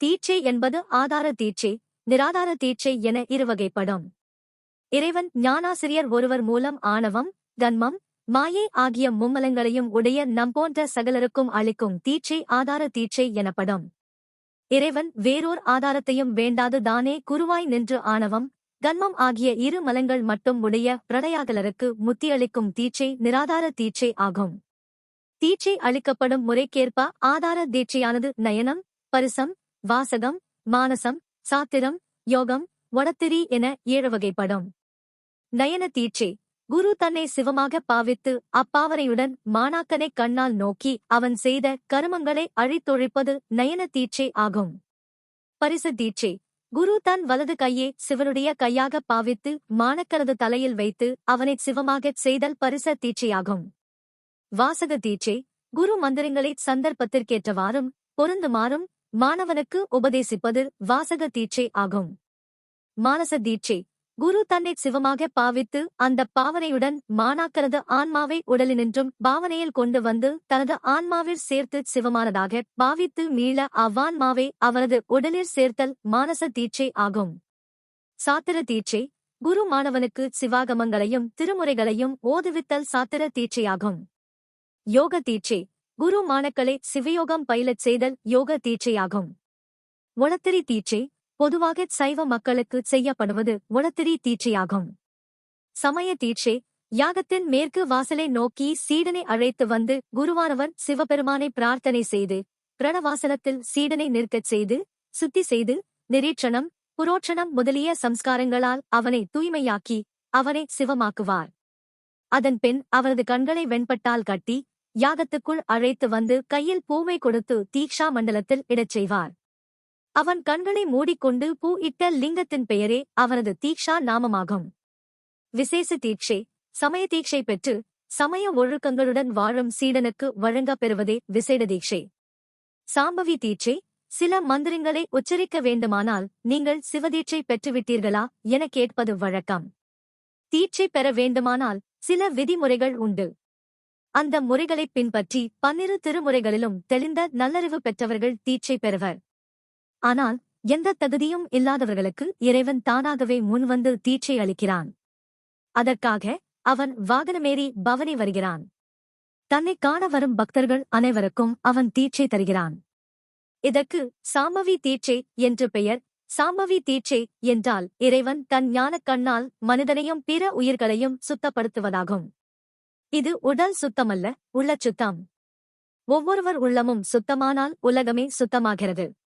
தீட்சை என்பது ஆதார தீட்சை நிராதார தீட்சை என இருவகைப்படும். இறைவன் ஞானாசிரியர் ஒருவர் மூலம் ஆணவம் தன்மம் மாயை ஆகிய மும்மலங்களையும் உடைய நம்போன்ற சகலருக்கும் அளிக்கும் தீட்சை ஆதார தீட்சை எனப்படும். இறைவன் வேறோர் ஆதாரத்தையும் வேண்டாது தானே குருவாய் நின்று ஆணவம் கன்மம் ஆகிய இரு மலங்கள் மட்டும் உடைய பிரடையாகலருக்கு முத்தியளிக்கும் தீட்சை நிராதார தீட்சை ஆகும். தீட்சை அளிக்கப்படும் முறைக்கேற்ப ஆதார தீட்சையானது நயனம் பரிசம் வாசகம் மானசம் சாத்திரம் யோகம் வடத்திரி என ஏழு வகைப்படும். நயன தீட்சை. குரு தன்னை சிவமாக பாவித்து அப்பாவனையுடன் மாணாக்கனை கண்ணால் நோக்கி அவன் செய்த கருமங்களை அழித்தொழிப்பது நயன தீட்சை ஆகும். பரிசு தீட்சை. குரு தன் வலது கையை சிவனுடைய கையாக பாவித்து மாணக்கரது தலையில் வைத்து அவனை சிவமாகச் செய்தல் பரிச தீட்சையாகும். வாசக தீட்சை. குரு மந்திரங்களை சந்தர்ப்பத்திற்கேற்றவாறும் பொருந்துமாறும் மாணவனுக்கு உபதேசிப்பது வாசக தீட்சை ஆகும். மானச தீட்சை. குரு தன்னை சிவமாக பாவித்து அந்த பாவனையுடன் மாணாக்கரது ஆன்மாவை உடலினின்றும் பாவனையில் கொண்டு வந்து தனது ஆன்மாவில் சேர்த்து சிவமானதாக பாவித்து மீள அவ்வான்மாவை அவரது உடலில் சேர்த்தல் மானச தீட்சை ஆகும். சாத்திர தீட்சை. குரு மாணவனுக்கு சிவாகமங்களையும் திருமுறைகளையும் ஓதுவித்தல் சாத்திர தீட்சையாகும். யோக தீட்சை. குரு மாணக்களை சிவயோகம் பயிலச் செய்தல் யோக தீட்சையாகும். ஒளத்திரி தீட்சை பொதுவாக சைவ மக்களுக்கு செய்யப்படுவது ஒளத்திரி தீட்சையாகும். சமய தீட்சை யாகத்தின் மேற்கு வாசலை நோக்கி சீடனை அழைத்து வந்து குருவானவர் சிவபெருமானை பிரார்த்தனை செய்து பிரணவாசனத்தில் சீடனை நிற்கச் செய்து சுத்தி செய்து நிரீட்சணம் புரோட்சணம் முதலிய சம்ஸ்காரங்களால் அவனை தூய்மையாக்கி அவனை சிவமாக்குவார். அதன் பின் அவரது கண்களை வெண்பட்டால் கட்டி யாகத்துக்குள் அழைத்து வந்து கையில் பூவை கொடுத்து தீக்ஷா மண்டலத்தில் இடச் செய்வார். அவன் கண்களை மூடிக்கொண்டு பூ இட்ட லிங்கத்தின் பெயரே அவனது தீக்ஷா நாமமாகும். விசேஷ தீட்சை சமய தீட்சை பெற்று சமய ஒழுக்கங்களுடன் வாழும் சீடனுக்கு வழங்கப் பெறுவதே விசேட தீட்சை. சாம்பவி தீட்சை சில மந்திரங்களை உச்சரிக்க வேண்டுமானால் நீங்கள் சிவதீட்சை பெற்றுவிட்டீர்களா என கேட்பது வழக்கம். தீட்சை பெற வேண்டுமானால் சில விதிமுறைகள் உண்டு. அந்த முறைகளைப் பின்பற்றி பன்னிரு திருமுறைகளிலும் தெளிந்த நல்லறிவு பெற்றவர்கள் தீட்சை பெறுவர். ஆனால் எந்த தகுதியும் இல்லாதவர்களுக்கு இறைவன் தானாகவே முன்வந்து தீட்சை அளிக்கிறான். அதற்காக அவன் வாகனமேறி பவனி வருகிறான். தன்னை காண வரும் பக்தர்கள் அனைவருக்கும் அவன் தீட்சை தருகிறான். இதற்கு சாமவி தீட்சை என்று பெயர். சாமவி தீட்சை என்றால் இறைவன் தன் ஞானக் கண்ணால் மனிதனையும் பிற உயிர்களையும் சுத்தப்படுத்துவதாகும். இது உடல் சுத்தமல்ல உள்ள சுத்தம். ஒவ்வொருவர் உள்ளமும் சுத்தமானால் உலகமே சுத்தமாகிறது.